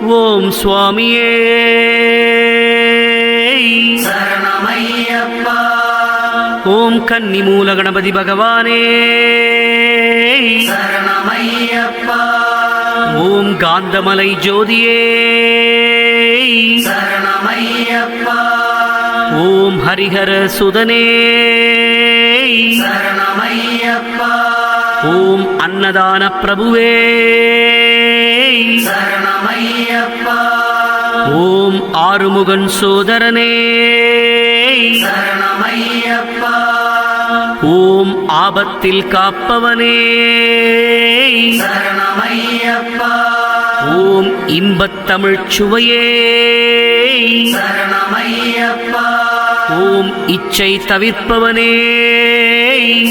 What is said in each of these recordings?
ஓம் சுவாமியே. ஓம் கன்னி மூல கணபதி பகவானே. ஓம் காந்தமலை ஜோதியே. ஓம் ஹரிஹர சுதனே. ஓம் அன்னதான பிரபுவே. சரணமையப்பா. ஓம் ஆறுமுகன் சோதரனே. சரணமையப்பா. ஓம் ஆபத்தில் காப்பவனே. சரணமையப்பா. ஓம் இன்பத் தமிழ்ச் சுவையே. சரணமையப்பா. ஓம் இச்சை தவிர்ப்பவனே.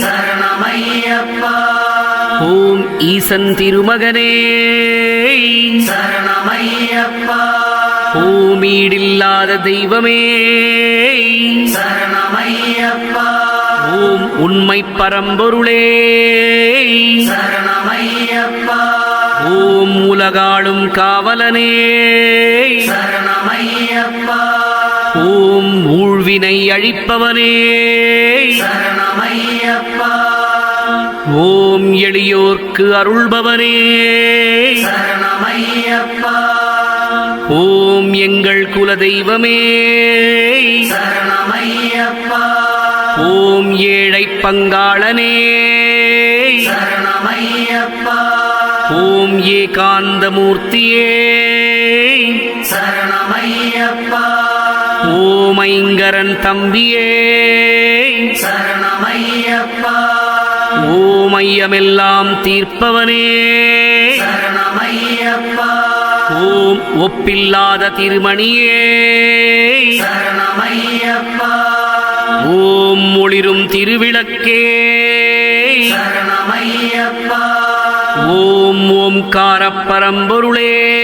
சரணமையப்பா. ஓம் ஈசன் திருமகனே. சரணமையப்பா ஓம் ஈடில்லாத தெய்வமே ஓம் உண்மை பரம்பொருளே. ஓம் உலகாளும் காவலனே. ஓம் ஊழ்வினை அழிப்பவனே. ஓம் எளியோர்க்கு அருள்பவனே. ஓம் எங்கள் குலதெய்வமே. ஓம் ஏழை பங்காளனே. ஓம் ஏகாந்தமூர்த்தியே. ஓம் ஐங்கரன் தம்பியே. சரணமையப்பா. ஓம் ஐயமெல்லாம் தீர்ப்பவனே ஓம் ஒப்பில்லாத திருமணியே. ஓம் ஒளிரும் திருவிளக்கே. ஓம் ஓம்காரப் பரம்பொருளே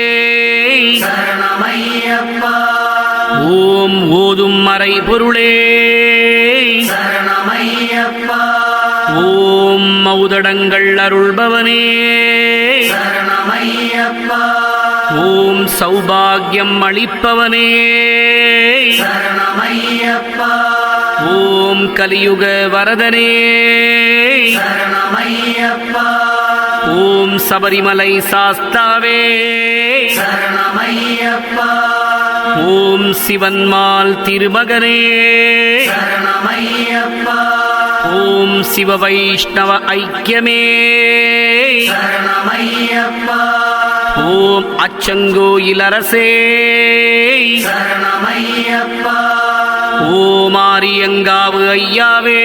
ஓம் ஓதும் மறைபொருளே. சரணமையப்பா. ஓம் மௌதடங்கள் அருள்பவனே. ஓம் சௌபாகியம் அளிப்பவனே. ஓம் கலியுக வரதனே. ஓம் சபரிமலை சாஸ்தாவே. ஓம் சிவன்மால் திருமகனே. ஓம் சிவ வைஷ்ணவ ஐக்கியமே சரணமையப்பா. ஓம் ஆரியங்காவு ஐயாவே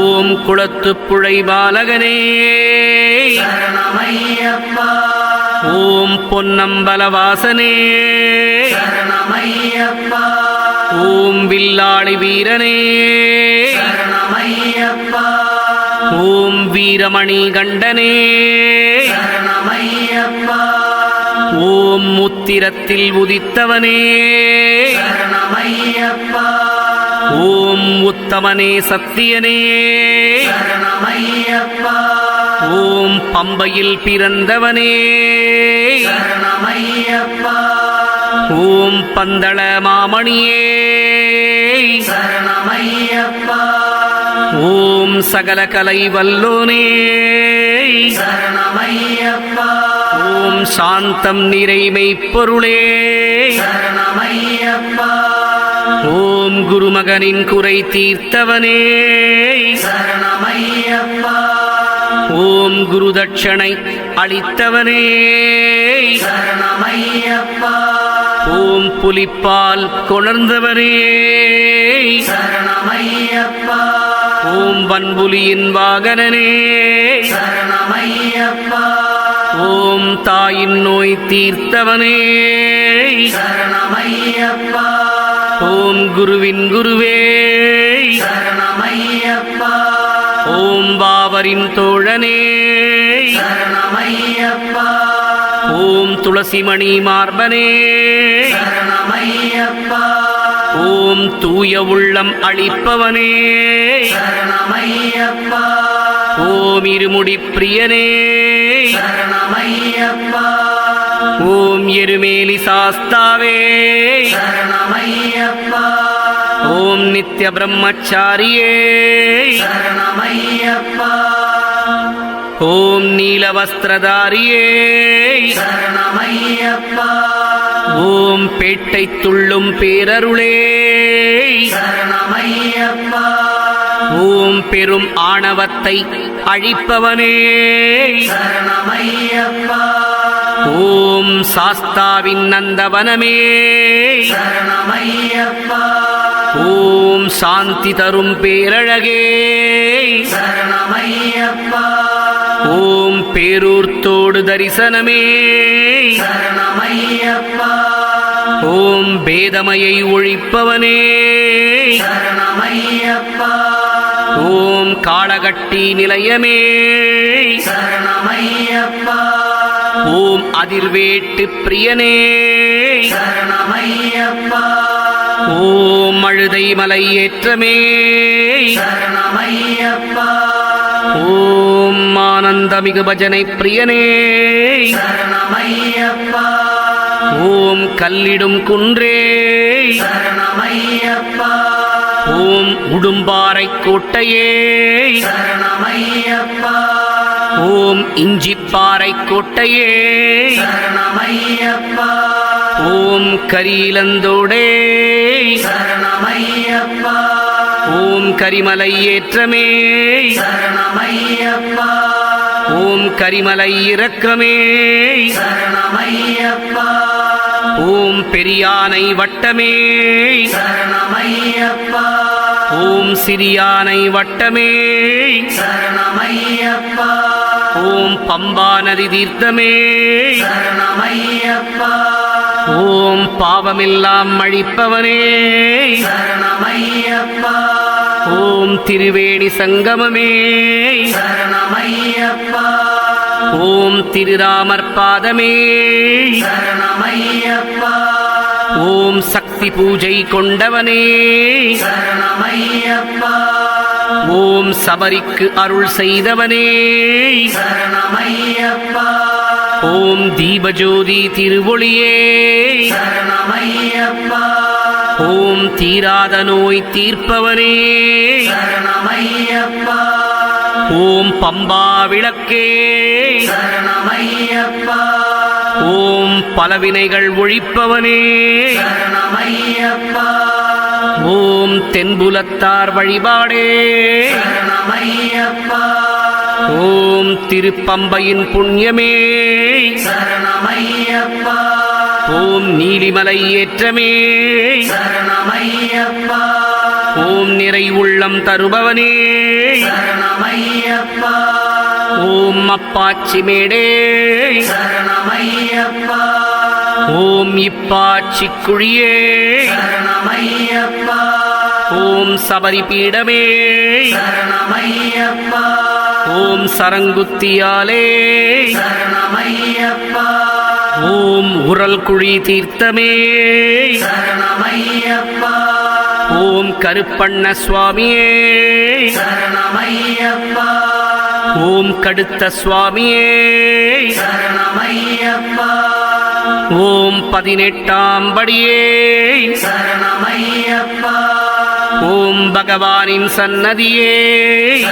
ஓம் குளத்துப்புழை பாலகனே சரணமையப்பா. ஓம் பொன்னம்பலவாசனே। ஓம் வில்லாளி வீரனே. ஓம் வீரமணி கண்டனே. ஓம் முத்திரத்தில் உதித்தவனே. ஓம் உத்தமனே சத்தியனே. ஓம் பம்பையில் பிறந்தவனே. ஓம் பந்தள மாமணியே. ஓம் சகல கலை வல்லோனே. ஓம் சாந்தம் நிறைமை பொருளே. ஓம் குருமகனின் குறை தீர்த்தவனே. ஓம் குருதட்சணை அளித்தவனே. சரணமையப்பா. ஓம் புலிப்பால் கொணர்ந்தவனே சரணமையப்பா. ஓம் வன்புலியின் வாகனனே. ஓம் தாயின் நோய் தீர்த்தவனே. ஓம் குருவின் குருவே. ஓம் பாவரின் தோழனே. ஓம் துளசிமணி மார்பனே. ஓம் தூய உள்ளம் அளிப்பவனே. ஓம் இருமுடி பிரியனே. ஓம் எருமேலி சாஸ்தாவே. ஓம் நித்ய பிரம்மச்சாரியே ஓம் நீலவஸ்திரதாரியே. ஓம் பேட்டை துள்ளும் பேரருளே. ஓம் பெரும் ஆணவத்தை அழிப்பவனே. ஓம் சாஸ்தாவின் நந்தவனமே. ஓம் சாந்தி தரும் பேரழகே. ஓம் பேரூர்த்தோடு தரிசனமே. ஓம் பேதமையை ஒழிப்பவனே. ஓம் காளகட்டி நிலையமே. ஓம் அதிர்வேட்டு பிரியனே. ஓம் அழுதை மலை ஏற்றமே ஓம் ஆனந்தமிகு பஜனை பிரியனே. ஓம் கல்லிடும் குன்றே. ஓம் உடும்பாறை கோட்டையே. ஓம் இஞ்சிப்பாறை கோட்டையே. ஓம் கரீலந்தோடே சரணமையப்பா. ஓம் கரிமலை ஏற்றமே ஓம் கரிமலை இறக்கமே ஓம் பெரியானை வட்டமே. ஓம் சிறியானை வட்டமே. ஓம் பம்பா நதி தீர்த்தமே. ஓம் பாவமெல்லாம் அழிப்பவனே. ஓம் திருவேணி சங்கமமே. ஓம் திருராமர் பாதமே ஓம் சக்தி பூஜை கொண்டவனே. ஓம் சபரிக்கு அருள் செய்தவனே. ஓம் தீபஜோதி திருவொளியே. ஓம் தீராத நோய் தீர்ப்பவனே. ஓம் பம்பா விளக்கே. ஓம் பலவினைகள் ஒழிப்பவனே. ஓம் தென்புலத்தார் வழிபாடே. ஓம் திருப்பம்பையின் புண்ணியமே. சரணமையப்பா. ஓம் நீலிமலை ஏற்றமே. ஓம் நிறை உள்ளம் தருபவனே. ஓம் அப்பாச்சி மேடே. ஓம் இப்பாச்சி குழியே. ஓம் சபரி பீடமே. ஓம் சரங்குத்தியாலே. ஓம் உரல் குழி தீர்த்தமே. ஓம் கருப்பண்ண சுவாமியே. ஓம் கடுத்த சுவாமியே. ஓம் பதினெட்டாம் படியே. ஓம் பகவானின் சன்னதியே.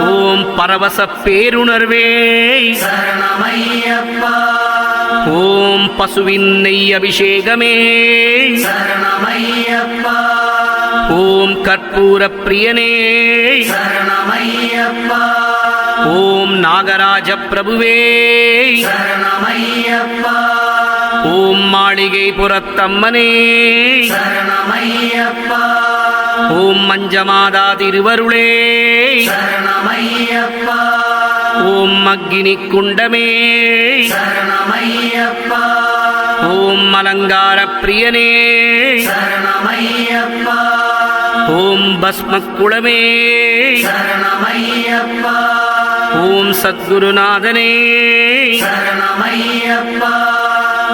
ஓம் பரவச பேருணர்வே. ஓம் பசுவின் நெய் அபிஷேகமே. ஓம் கற்பூர பிரியனே. ஓம் நாகராஜ பிரபுவே. ஓம் மாளிகை புறத்தம்மனே. ஓம் மஞ்சமாதா திருவருளே. ஓம் அக்னி குண்டமே. ஓம் அலங்கார பிரியனே. ஓம் பஸ்மக்குளமே. ஓம் சத்குருநாதனே.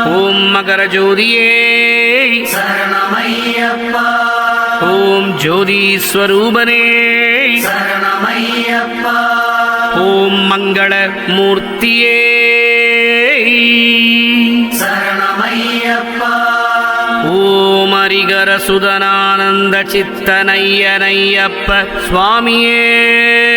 ஓம் மகர ஜோதியே ஓம் ஜோதி ஸ்வரூபனே. ஓம் மங்கள மூர்த்தியே. ஓம் ஹரிகர சுதனானந்த சித்தனையனையப்ப சுவாமியே.